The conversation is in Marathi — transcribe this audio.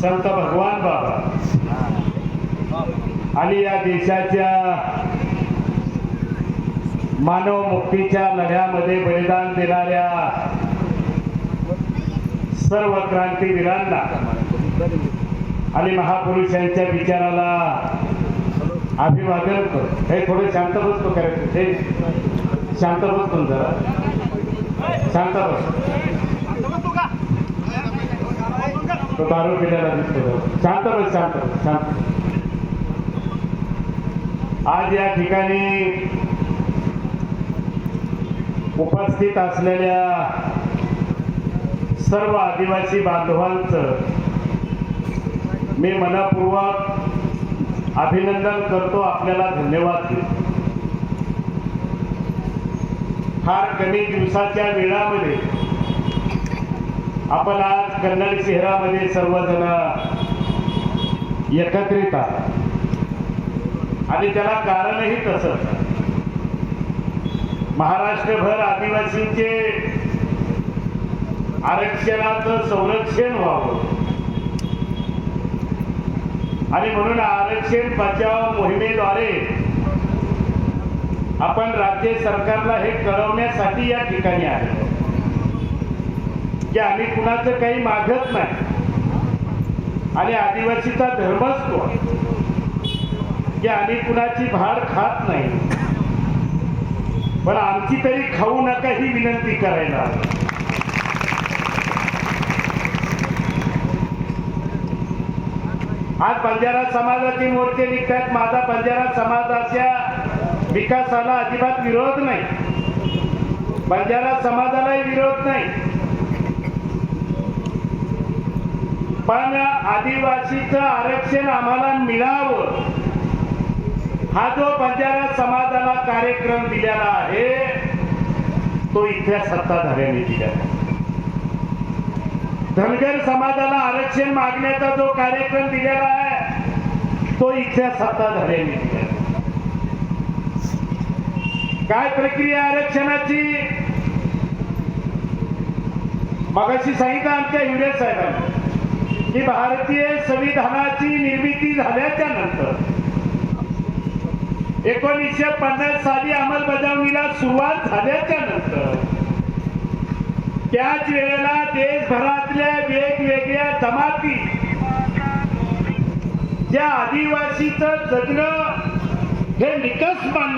संत भगवान बाबा. आणि या देशाच्या मानव मुक्तीच्या लढ्यामध्ये बलिदान देणाऱ्या सर्व क्रांतीवीरांना आणि महापुरुषांच्या विचाराला अभिवादन करतो हे थोडं शांत बसतो करायचं हे शांत बसतो जरा. शांत बस. तो दारू पिल्याला दिसतो शांत बस शांत शांत. आज या ठिकाणी उपस्थित असलेल्या सर्व आदिवासी बांधवांचं मी मनपूर्वक अभिनंदन करतो आपल्याला धन्यवाद देतो. फार कमी दिवसाच्या वेळामध्ये आपण आज कन्नड शहरामध्ये सर्वजण एकत्रित आहात. आणि त्याला कारणही तसंच महाराष्ट्रभर आदिवासींचे आरक्षणाचं संरक्षण व्हावं. आणि म्हणून आरक्षण बचाव मोहिमेद्वारे आपण राज्य सरकारला हे कळवण्यासाठी या ठिकाणी आलो. की आम्ही कुणाचं काही मागत नाही. आणि आदिवासीचा धर्मच तो की आम्ही कुणाची भाड खात नाही. पण आमची तरी खाऊ नका ही विनंती करायला आज बंजारा समाजाचे मोर्चे निघतात. माझा बंजारा समाजाच्या विकासाला अजिबात विरोध नाही. बंजारा समाजालाही विरोध नाही. पण आदिवासीचं आरक्षण आम्हाला मिळावं. हा जो बंजारा समाजाला कार्यक्रम दिलेला आहे तो इथल्या सत्ताधाऱ्यांनी दिलेला धनगर समाजाला आरक्षण मागण्याचा जो कार्यक्रम दिलेला आहे तो इथल्या सत्ताधाऱ्यांनी दिलेला काय प्रक्रिया आरक्षणाची? मगाशी सांगितलं आमच्या हिवरे साहेबांनी. ही भारतीय संविधानाची निर्मिती झाल्याच्यानंतर एकोणीसशे पन्नास साली अंमलबजावणीला सुरुवात झाल्याच्यानंतर त्याच वेळेला देशभरातल्या वेगवेगळ्या जमाती ज्या आदिवासीचं जगणं हे निकष मान